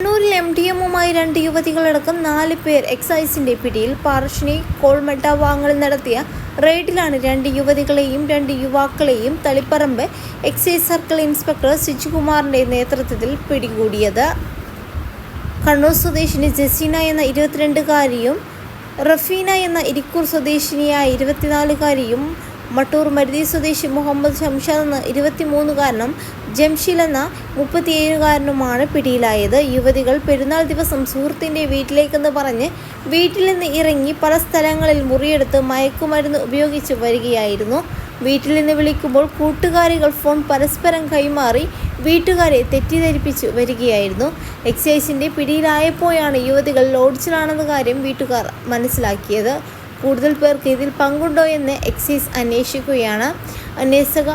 കണ്ണൂരിൽ M D എമ്മുമായി രണ്ട് യുവതികളടക്കം നാല് പേർ എക്സൈസിന്റെ പിടിയിൽ പാർഷ്ണി കോൾമെട്ട വാങ്ങളിൽ നടത്തിയ റെയ്ഡിലാണ് രണ്ട് യുവതികളെയും രണ്ട് യുവാക്കളെയും തളിപ്പറമ്പ് എക്സൈസ് സർക്കിൾ ഇൻസ്പെക്ടർ സിജുകുമാറിന്റെ നേതൃത്വത്തിൽ പിടികൂടിയത്. കണ്ണൂർ സ്വദേശിനി ജസീന എന്ന ഇരുപത്തിരണ്ടുകാരിയും റഫീന എന്ന ഇരിക്കൂർ സ്വദേശിനിയായ ഇരുപത്തിനാലുകാരിയും മട്ടൂർ മരുതി സ്വദേശി മുഹമ്മദ് ഷംഷാദ് എന്ന ഇരുപത്തിമൂന്നുകാരനും ജംഷിൽ എന്ന മുപ്പത്തിയേഴുകാരനുമാണ് പിടിയിലായത്. യുവതികൾ പെരുന്നാൾ ദിവസം സുഹൃത്തിന്റെ വീട്ടിലേക്കെന്ന് പറഞ്ഞ് വീട്ടിൽ നിന്ന് ഇറങ്ങി പല സ്ഥലങ്ങളിൽ മുറിയെടുത്ത് മയക്കുമരുന്ന് ഉപയോഗിച്ച് വരികയായിരുന്നു. വീട്ടിൽ നിന്ന് വിളിക്കുമ്പോൾ കൂട്ടുകാരികൾ ഫോൺ പരസ്പരം കൈമാറി വീട്ടുകാരെ തെറ്റിദ്ധരിപ്പിച്ചു വരികയായിരുന്നു. എക്സൈസിന്റെ പിടിയിലായപ്പോഴാണ് യുവതികൾ ലോഡ്ജിലാണെന്ന കാര്യം വീട്ടുകാർ മനസ്സിലാക്കിയത്. കൂടുതൽ പേർക്ക് ഇതിൽ പങ്കുണ്ടോ എന്ന് എക്സൈസ് അന്വേഷിക്കുകയാണ്. അന്വേഷക